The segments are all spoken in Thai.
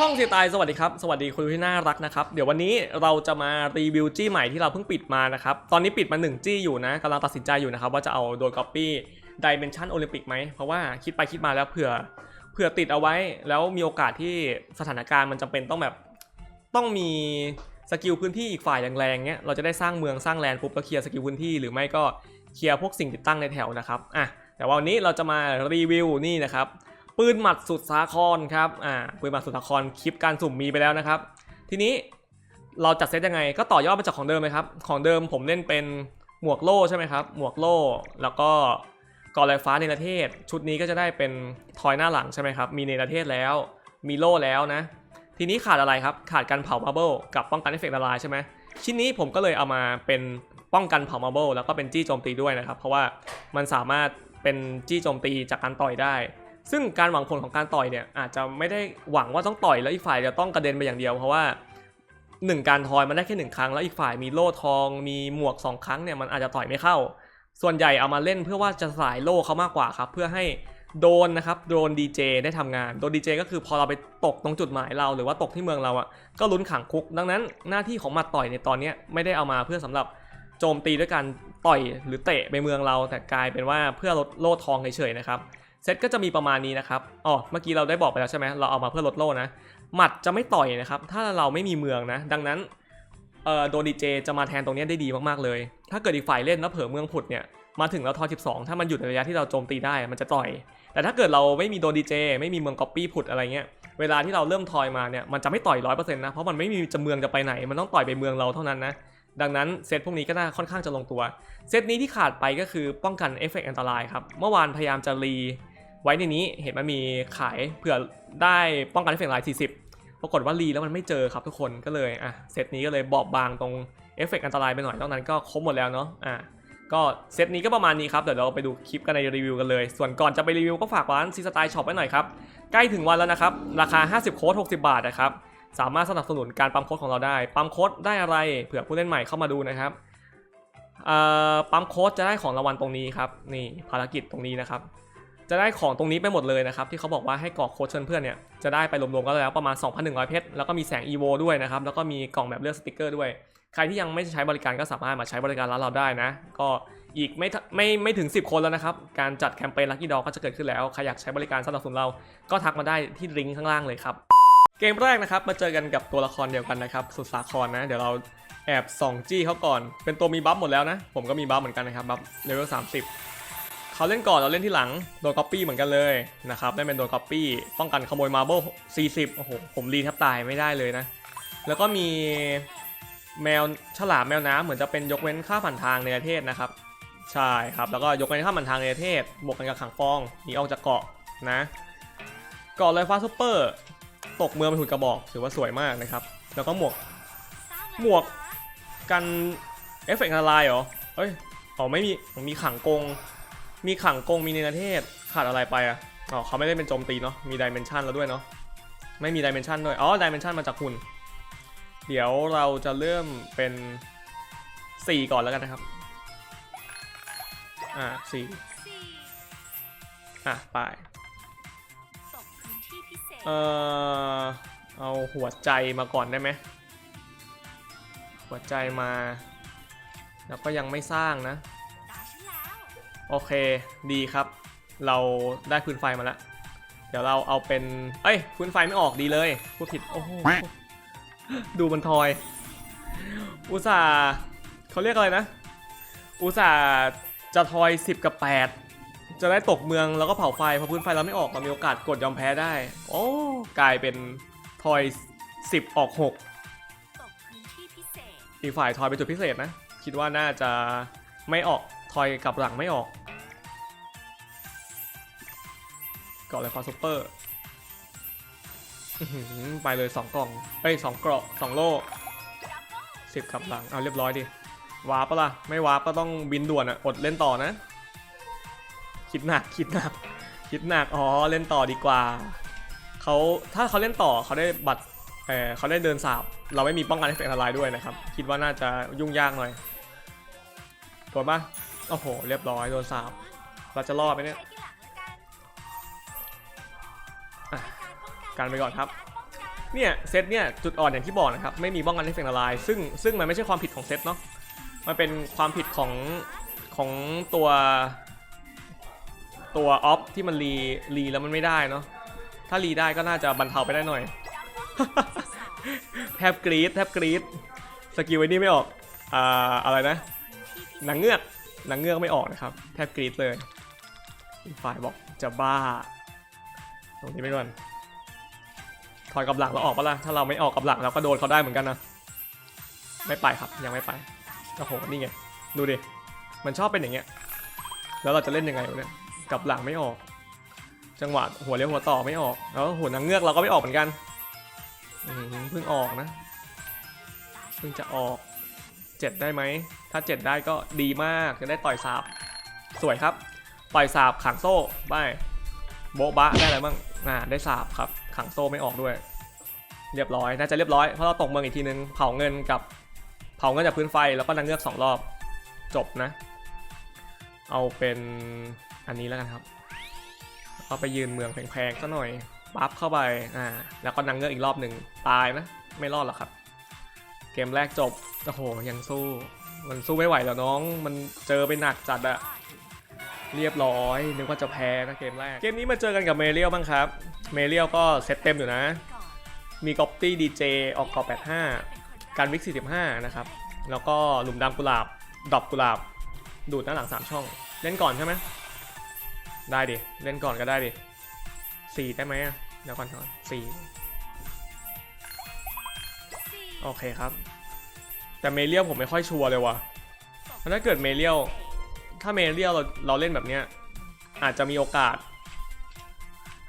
ช่องเสียตายสวัสดีครับ สวัสดีคุณที่น่ารักนะครับ เดี๋ยววันนี้เราจะมารีวิวจี้ใหม่ที่เราเพิ่งปิดมานะครับ ตอนนี้ปิดมา 1 จี้อยู่นะกำลังตัดสินใจอยู่นะครับ ว่าจะเอาโดยก๊อปปี้ดิเมนชันโอลิมปิกไหม เพราะว่าคิดไปคิดมาแล้วเผื่อเผื่อติดเอาไว้ แล้วมีโอกาสที่สถานการณ์มันจำเป็นต้องแบบต้องมีสกิลพื้นที่อีกฝ่ายแรงๆเงี้ยเราจะได้สร้างเมืองสร้างแลนด์ปุ๊บแล้วเคลียร์สกิลพื้นที่หรือไม่ก็เคลียร์พวกสิ่งติดตั้งในแถวนะครับอะแต่ว่าวันนี้เราจะมารีวิวนี่นะครับ ปืนหมัดสุดสาครครับอ่าปืนหมัดสุดสาครคลิปการสุ่มมีไปแล้วนะครับ ทีนี้เราจัดเซตยังไงก็ต่อยอดมาจากของเดิมไหมครับ ของเดิมผมเล่นเป็นหมวกโล่ใช่ไหมครับ หมวกโล่แล้วก็กอลอยฟ้าในประเทศ ชุดนี้ก็จะได้เป็นทอยหน้าหลังใช่ไหมครับ มีในประเทศแล้ว มีโล่แล้วนะ ทีนี้ขาดอะไรครับ ขาดการเผามาร์เบิลกับป้องกันเอฟเฟกต์ละลายใช่ไหมชิ้นนี้ผมก็เลยเอามาเป็นป้องกันเผามาร์เบิลแล้วก็เป็นจี้โจมตีด้วยนะครับ เพราะว่ามันสามารถเป็นจี้โจมตีจากการต่อยได้ ซึ่งการหวังผลของการต่อยเนี่ยอาจจะไม่ได้หวังว่าต้องต่อยแล้วอีกฝ่ายจะต้องกระเด็นไปอย่างเดียว เพราะว่าหนึ่งการทอยมันได้แค่หนึ่งครั้งแล้วอีกฝ่ายมีโล่ทอง มีหมวกสองครั้งเนี่ยมันอาจจะต่อยไม่เข้า ส่วนใหญ่เอามาเล่นเพื่อว่าจะสายโล่เขามากกว่าครับเพื่อให้โดนนะครับโดนดีเจได้ทำงานโดนดีเจก็คือพอเราไปตกตรงจุดหมายเราหรือว่าตกที่เมืองเราอะก็ลุ้นขังคุก ดังนั้นหน้าที่ของมัดต่อยในตอนนี้ไม่ได้เอามาเพื่อสำหรับโจมตีด้วยการต่อยหรือเตะไปเมืองเราแต่กลายเป็นว่าเพื่อลดโล่ทองเฉยๆนะครับ เซตก็จะมีประมาณนี้นะครับอ๋อเมื่อกี้เราได้บอกไปแล้วใช่ไหมเราเอามาเพื่อลดโล่นะ หมัดจะไม่ต่อยนะครับ ถ้าเราไม่มีเมืองนะ ดังนั้นเอ่อโดดีเจจะมาแทนตรงนี้ได้ดีมากๆเลย ถ้าเกิดอีกฝ่ายเล่นแล้วเผลอเมืองผุดเนี่ย มาถึงแล้วทอ12 ถ้ามันหยุดในระยะที่เราโจมตีได้ มันจะต่อย แต่ถ้าเกิดเราไม่มีโดดีเจไม่มีเมืองก๊อปปี้ผุดอะไรเงี้ย เวลาที่เราเริ่มทอยมาเนี่ย มันจะไม่ต่อยร้อยเปอร์เซ็นต์นะ เพราะมันไม่มีจะเมืองจะไปไหน มันต้องต่อยไปเมืองเราเท่านั้นนะ ดังนั้นเซตพวกนี้ก็น่าค่อนข้างจะลงตัว เซตนี้ที่ขาดไปก็คือป้องกันเอฟเฟกต์อันตรายครับ เมื่อวานพยายามจะรี ไว้ในนี้เห็นมันมีขายเผื่อได้ป้องกันเอฟเฟกต์ลน์40 ปรากฏว่ารีแล้วมันไม่เจอครับทุกคนก็เลยอะเซตนี้ก็เลยบอบบางตรงเอฟเฟกต์อันตรายไปหน่อยนอกนั้นก็ครบหมดแล้วเนาะอะก็เซตนี้ก็ประมาณนี้ครับ เดี๋ยวเราไปดูคลิปกันในรีวิวกันเลย ส่วนก่อนจะไปรีวิวก็ฝากร้านซีสไตล์ช็อปไว้หน่อยครับ ใกล้ถึงวันแล้วนะครับ ราคา 50 โค้ด 60 บาทนะครับ สามารถสนับสนุนการปั๊มโค้ดของเราได้ ปั๊มโค้ดได้อะไร เผื่อผู้เล่นใหม่เข้ามาดูนะครับอ่อปั๊มโค้ดจะได้ของรางวัลตรงนี้ครับ นี่ภารกิจตรงนี้นะครับ จะได้ของตรงนี้ไปหมดเลยนะครับที่เขาบอกว่าให้กรอกโค้ดเชิญเพื่อนเนี่ยจะได้ไปรวมๆก็แล้วประมาณ 2,100 เพชรแล้วก็มีแสง EVO ด้วยนะครับแล้วก็มีกล่องแบบเลือกสติกเกอร์ด้วย ใครที่ยังไม่ใช้บริการก็สามารถมาใช้บริการร้านเราได้นะ ก็อีกไม่ไม่ไม่ถึง 10 คนแล้วนะครับ การจัดแคมเปญ Lucky Dog ก็จะเกิดขึ้นแล้ว ใครอยากใช้บริการสนับสนุนเรา ก็ทักมาได้ที่ลิงก์ข้างล่างเลยครับ เกมแรกนะครับ มาเจอกันกับตัวละครเดียวกันนะครับ สุดสาครนะ เดี๋ยวเราแอบส่องจี้เขาก่อน เป็นตัวมีบัฟหมดแล้วนะ ผมก็มีบัฟเหมือนกันนะครับ บัฟเลเวล30 เขาเล่นก่อนเราเล่นที่หลังโดนก๊อปปี้เหมือนกันเลยนะครับได้เป็นโดนก๊อปปี้ป้องกันขโมยมาร์เบิล40โอ้โหผมรีแทบตายไม่ได้เลยนะ แล้วก็มีแมวฉลามแมวน้ำเหมือนจะเป็นยกเว้นค่าผ่านทางในประเทศนะครับ ใช่ครับแล้วก็ยกเว้นค่าผ่านทางในประเทศบวกกันกับขังฟองหนีออกจากเกาะนะเกาะลอยฟ้าซุปเปอร์ตกเมืองเป็นหุ่นกระบอกถือว่าสวยมากนะครับ แล้วก็หมวกหมวกกันเอฟเฟกต์อันตรายเหรอเอ้ยอ๋อไม่มีมีขังกง มีขังกงมีในประเทศขาดอะไรไปอะอ๋อเขาไม่ได้เป็นโจมตีเนาะมีดิเมนชันแล้วด้วยเนาะไม่มีดิเมนชันด้วยอ๋อดิเมนชันมาจากหุ่นเดี๋ยวเราจะเริ่มเป็น 4 ก่อนแล้วกันนะครับ อ่าสี่อะไปเอ่อเอาหัวใจมาก่อนได้ไหมหัวใจมา แล้วก็ยังไม่สร้างนะ โอเคดีครับ เราได้พื้นไฟมาแล้ว เดี๋ยวเราเอาเป็น เอ้ยพื้นไฟไม่ออกดีเลยพูดผิดโอ้โหดูมันทอย อุตส่าห์เขาเรียกอะไรนะ อุตส่าห์จะทอย 10 กับ 8 จะได้ตกเมืองแล้วก็เผาไฟพอพื้นไฟเราไม่ออกเรามีโอกาสกดยอมแพ้ได้ โอ้กลายเป็นทอย 10 ออก 6 อีกฝ่ายทอยเป็นจุดพิเศษนะ คิดว่าน่าจะไม่ออก ทอยกลับหลังไม่ออกเกาะเลยฟาซูเปอร์ไปเลย2กล่องเอ้ยสองเกราะสองโล่สิบกลับหลัง เอาเรียบร้อยดิวาร์ปปะล่ะ ไม่วาร์ปก็ต้องบินด่วนอะอดเล่นต่อนะ คิดหนักคิดหนัก คิดหนัก อ๋อ เล่นต่อดีกว่า เขาถ้าเขาเล่นต่อเขาได้บัตรเออเขาได้เดินสาบ เราไม่มีป้องกันเอฟเฟกต์อันตรายด้วยนะครับ คิดว่าน่าจะยุ่งยากหน่อยโดนปะ โอ้โห เรียบร้อยโดนสาบเราจะรอดไหมเนี่ยกันไปก่อนครับ เนี่ยเซตเนี่ยจุดอ่อนอย่างที่บอกนะครับ ไม่มีป้องกันให้เฟงละลาย ซึ่งซึ่งมันไม่ใช่ความผิดของเซตเนาะ มันเป็นความผิดของของตัวตัวออฟที่มันรีรีแล้วมันไม่ได้เนาะ ถ้ารีได้ก็น่าจะบรรเทาไปได้หน่อย แทบกรีดแทบกรีดสกิลไอ้นี่ไม่ออก อ่าอะไรนะ หนางเงือก นางเงือกไม่ออกนะครับ แทบกรีดเลยอีกฝ่ายบอกจะบ้า ตรงนี้ไปก่อนถอยกับหลังเราออกปะล่ะถ้าเราไม่ออกกับหลังเราก็โดนเขาได้เหมือนกันนะไม่ไปครับยังไม่ไปโอ้โหนี่ไงดูดิมันชอบเป็นอย่างเงี้ย แล้วเราจะเล่นยังไงเนี่ยกับหลังไม่ออก จังหวะหัวเลี้ยวหัวต่อไม่ออกแล้วหัวนางเงือกเราก็ไม่ออกเหมือนกันอืเพิ่งออกนะเพิ่งจะออกเจ็ดได้ไหม ถ้าเจ็ดได้ก็ดีมากจะได้ต่อยสาบสวยครับ ต่อยสาบขังโซ่ไปโบ๊ะบะได้อะไรบ้างอ่าได้สาบครับ ขังโซ่ไม่ออกด้วย เรียบร้อยน่าจะเรียบร้อยเพราะเราตกเมืองอีกทีนึงเผาเงินกับเผาเงินจากพื้นไฟแล้วก็นางเงือกสองรอบจบนะ เอาเป็นอันนี้แล้วกันครับเอาไปยืนเมืองแพงๆซะหน่อยปั๊บเข้าไปอ่าแล้วก็นังเงือกอีกรอบหนึ่งตายนะไม่รอดหรอกครับ เกมแรกจบโอ้โหยังสู้ มันสู้ไม่ไหวแล้วน้อง มันเจอไปหนักจัดอะเรียบร้อย นึกว่าจะแพ้นะเกมแรก เกมนี้มาเจอกันกับเมเรียลบ้างครับ เมเรียลก็เซตเต็มอยู่นะ มีก๊อปตี้ดีเจออกกอ85 การวิก 45 นะครับ แล้วก็หลุมดำกุหลาบดรอปกุหลาบ ดูดหน้าหลัง 3 ช่อง เล่นก่อนใช่ไหมได้ดิ เล่นก่อนก็ได้ดิสี่ได้ไหมเดี๋ยวก่อนก่อนสี่โอเคครับ แต่เมเลียลผมไม่ค่อยชัวร์เลยว่ะเพราะถ้าเกิดเมเลียลถ้าเมเลียลเราเราเล่นแบบเนี้ยอาจจะมีโอกาส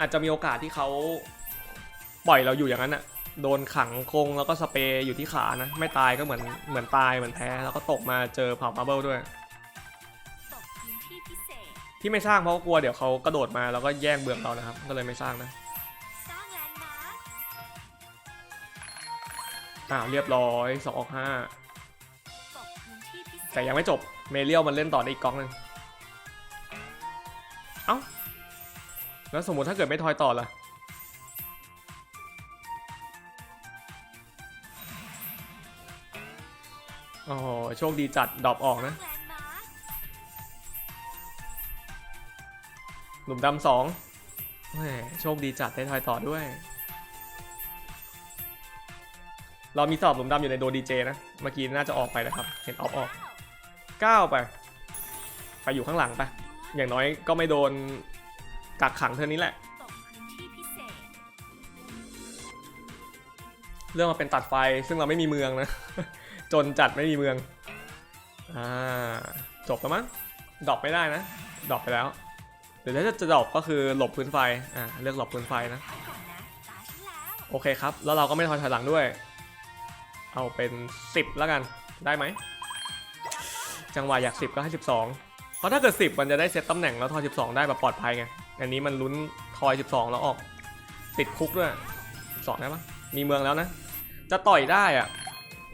อาจจะมีโอกาสที่เขาปล่อยเราอยู่อย่างนั้นอะโดนขังคงแล้วก็สเปรย์อยู่ที่ขานะ ไม่ตายก็เหมือนเหมือนตายเหมือนแพ้ แล้วก็ตกมาเจอเผามาร์เบิลด้วย ที่ไม่สร้างเพราะกลัวเดี๋ยวเขากระโดดมาแล้วก็แย่งเบืองเรานะครับ ก็เลยไม่สร้างนะสร้างแลนด์มาร์คอ่าเรียบร้อยสองออกห้า แต่ยังไม่จบ เมเรียลมันเล่นต่อได้อีกกอกหนึงเอ้า แล้วสมมติถ้าเกิดไม่ทอยต่อล่ะ โอ้โห โชคดีจัด ดรอปออกนะแลนด์มาร์คหลุมดำสองแหมโชคดีจัดได้ทอยต่อด้วย เรามีสอบหลุมดำอยู่ในโดดีเจนะ เมื่อกี้น่าจะออกไปนะครับ เห็นออฟออก ก้าวไป ไปอยู่ข้างหลังไป อย่างน้อยก็ไม่โดนกักขังเท่านี้แหละ เรื่องมาเป็นตัดไฟซึ่งเราไม่มีเมืองนะ จนจัดไม่มีเมือง อ่า จบแล้วมั้ง ดรอปไม่ได้นะ ดรอปไปแล้วเดี๋ยวถ้าจะดรอปก็คือหลบพื้นไฟ อ่า เลือกหลบพื้นไฟนะ โอเคครับ แล้วเราก็ไม่ถอยถอยหลังด้วย เอาเป็น 10 แล้วกัน ได้ไหม จังหวะอยาก 10 ก็ให้ 12 เพราะถ้าเกิด 10 มันจะได้เซตตำแหน่งแล้วทอย 12 ได้แบบปลอดภัยไง อันนี้มันลุ้นทอย 12 แล้วออกติดคุกด้วย 12ได้ปะมีเมืองแล้วนะ จะต่อยได้อะ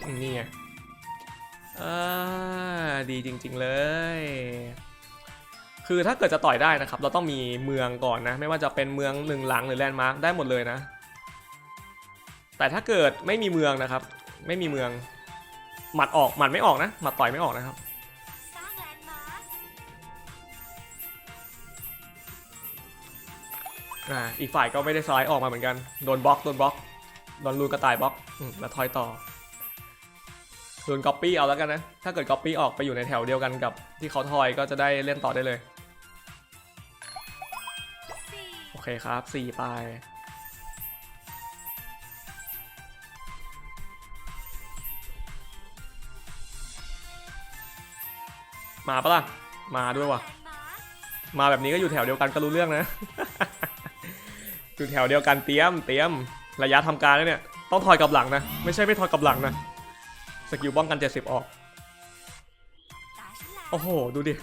อืมนี่ไงอ่าดีจริง ๆเลย คือถ้าเกิดจะต่อยได้นะครับ เราต้องมีเมืองก่อนนะ ไม่ว่าจะเป็นเมืองหนึ่งหลังหรือแลนด์มาร์คได้หมดเลยนะ แต่ถ้าเกิดไม่มีเมืองนะครับ ไม่มีเมืองหมัดออกหมัดไม่ออกนะหมัดต่อยไม่ออกนะครับ อ่าอีกฝ่ายก็ไม่ได้สไลด์ออกมาเหมือนกันโดนบล็อกโดนบล็อกโดนลูนกระต่ายบล็อกอืมแล้วทอยต่อโดนก๊อปปี้เอาแล้วกันนะ ถ้าเกิดก๊อปปี้ออกไปอยู่ในแถวเดียวกันกับที่เขาทอยก็จะได้เล่นต่อได้เลย โอเคครับสี่ไปมาปะล่ะ มาด้วยว่ะ มาแบบนี้ก็อยู่แถวเดียวกันก็รู้เรื่องนะ อยู่แถวเดียวกันเตรียมเตรียมระยะทำการแล้วเนี่ย ต้องถอยกลับหลังนะ ไม่ใช่ไม่ถอยกลับหลังนะ สกิลป้องกัน 70 ออก โอ้โห ดูดิ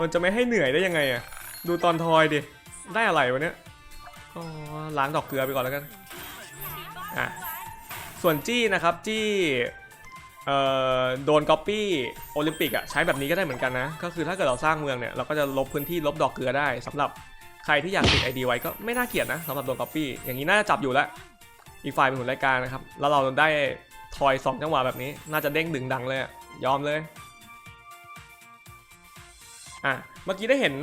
มันจะไม่ให้เหนื่อยได้ยังไงอะดูตอนทอยดิ ได้อะไรวะเนี่ยอ๋อล้างดอกเกลือไปก่อนแล้วกัน อะ ส่วนจี้นะครับ จี้เอ่อโดนก๊อปปี้โอลิมปิกอะใช้แบบนี้ก็ได้เหมือนกันนะ ก็คือถ้าเกิดเราสร้างเมืองเนี่ย เราก็จะลบพื้นที่ลบดอกเกลือได้สำหรับ ใครที่อยากติดไอดีไว้ก็ไม่น่าเกลียดนะสำหรับโดนก๊อปปี้อย่างนี้น่าจะจับอยู่แล้วอีกฝ่ายเป็นหุ่นรายการนะครับแล้วเราได้ทอยสองจังหวะแบบนี้ น่าจะเด้งดึงดังเลยยอมเลยอะเมื่อกี้ได้เห็น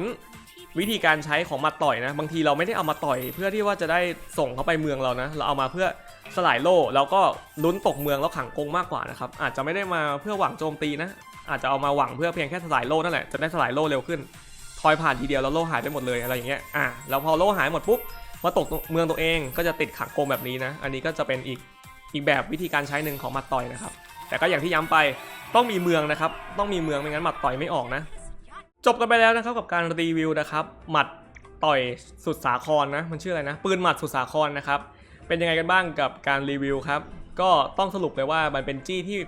วิธีการใช้ของมาต่อยนะ บางทีเราไม่ได้เอามาต่อย เพื่อที่ว่าจะได้ส่งเขาไปเมืองเรานะ เราเอามาเพื่อสลายโล่แล้วก็ลุ้นตกเมืองแล้วขังกรงมากกว่านะครับอาจจะไม่ได้มาเพื่อหวังโจมตีนะ อาจจะเอามาหวังเพื่อเพียงแค่สลายโล่นั่นแหละจะได้สลายโล่เร็วขึ้น ทอยผ่านทีเดียวแล้วโลหายไปหมดเลยอะไรอย่างเงี้ยอะแล้วพอโลหายหมดปุ๊บมาตกเมืองตัวเองก็จะติดขังกงแบบนี้นะ อันนี้ก็จะเป็นอีกอีกแบบวิธีการใช้หนึ่งของมัดต่อยนะครับ แต่ก็อย่างที่ย้ำไปต้องมีเมืองนะครับ ต้องมีเมืองไม่งั้นหมัดต่อยไม่ออกนะ จบกันไปแล้วนะครับกับการรีวิวนะครับหมัดต่อยสุดสาครนะ มันชื่ออะไรนะ ปืนหมัดสุดสาครนะครับ เป็นยังไงกันบ้างกับการรีวิวครับ ก็ต้องสรุปเลยว่ามันเป็นจี้ที่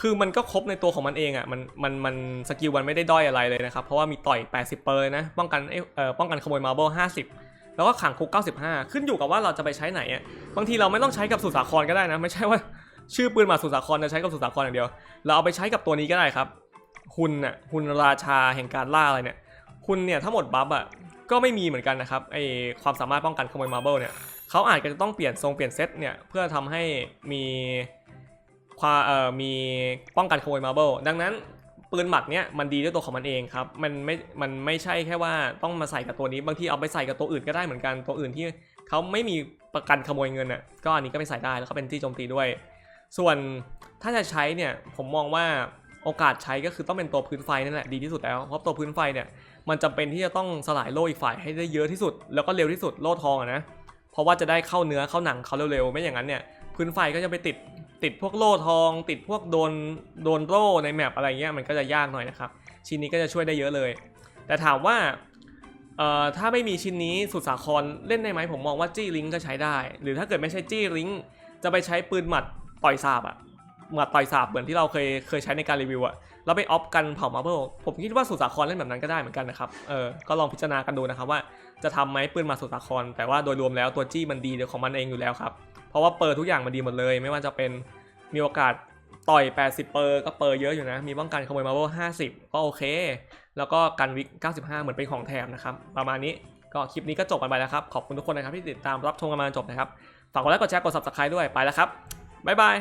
คือมันก็ครบในตัวของมันเองอะ่ะมันมันมันสกิลมันไม่ได้ด้อยอะไรเลยนะครับ เพราะว่ามีต่อย 80 เปอร์นะ ป้องกันเอ่อป้องกันขโมยมาร์เบิล50 แล้วก็ขังคุก 95 ขึ้นอยู่กับว่าเราจะไปใช้ไหนอะบางทีเราไม่ต้องใช้กับสุสาครก็ได้นะ ไม่ใช่ว่าชื่อปืนมัดสุสาครจะใช้กับสุสาครอย่างเดียว เราเอาไปใช้กับตัวนี้ก็ได้ครับหุ่นน่ะหุ่นราชาแห่งการล่าอะไรเนี่ยหุ่นเนี่ยถ้าหมดบัฟอะก็ไม่มีเหมือนกันนะครับไอความสามารถป้องกันขโมยมาร์เบิลเนี่ยเขาอาจจะต้องเปลี่ยนทรงเปลี่ยนเซตเนี่ยเพื่อทำให้มี ความเอ่อมีป้องกันขโมยมาร์เบิลดังนั้นปืนหมัดเนี่ยมันดีด้วยตัวของมันเองครับมันไม่มันไม่ใช่แค่ว่าต้องมาใส่กับตัวนี้บางทีเอาไปใส่กับตัวอื่นก็ได้เหมือนกันตัวอื่นที่เขาไม่มีประกันขโมยเงินอะก็อันนี้ก็ไปใส่ได้แล้วก็เป็นที่โจมตีด้วย ส่วนถ้าจะใช้เนี่ยผมมองว่าโอกาสใช้ก็คือต้องเป็นตัวพื้นไฟนั่นแหละดีที่สุดแล้วเพราะตัวพื้นไฟเนี่ยมันจำเป็นที่จะต้องสลายโล่อีกฝ่ายให้ได้เยอะที่สุด แล้วก็เร็วที่สุดโล่ทองอะนะเพราะว่าจะได้เข้าเนื้อเข้าหนังเขาเร็วๆไม่อย่างนั้นเนี่ยพื้นไฟก็จะไปติด ติดพวกโล่ทอง ติดพวกโดนโดนโล่ในแมปอะไรเงี้ยมันก็จะยากหน่อยนะครับ ชิ้นนี้ก็จะช่วยได้เยอะเลย แต่ถามว่าเอ่อถ้าไม่มีชิ้นนี้สุดสาครเล่นได้ไหมผมมองว่าจี้ลิงก็ใช้ได้ หรือถ้าเกิดไม่ใช่จี้ลิงจะไปใช้ปืนหมัดต่อยสาบอะหมัดต่อยสาบเหมือนที่เราเคยเคยใช้ในการรีวิวอะแล้วไปออฟกันเผามาเบิลผมคิดว่าสุสาครเล่นแบบนั้นก็ได้เหมือนกันนะครับเออก็ลองพิจารณากันดูนะครับว่าจะทำไหมปืนมาสุสาครแต่ว่าโดยรวมแล้วตัวจี้มันดีเดี๋ยวของมันเองอยู่แล้วครับ เพราะว่าเปิดทุกอย่างมันดีหมดเลย ไม่ว่าจะเป็นมีโอกาสต่อย 80 เปอร์ก็เปอร์เยอะอยู่นะ มีป้องกันขโมยมาร์เบิล50 ก็โอเค แล้วก็กันวิก 95 เหมือนเป็นของแถมนะครับ ประมาณนี้ก็คลิปนี้ก็จบกันไปแล้วครับ ขอบคุณทุกคนนะครับที่ติดตามรับชมกันมาจนจบนะครับ ฝากกดไลค์กดแชร์กด subscribe ด้วยไปแล้วครับบ๊ายบาย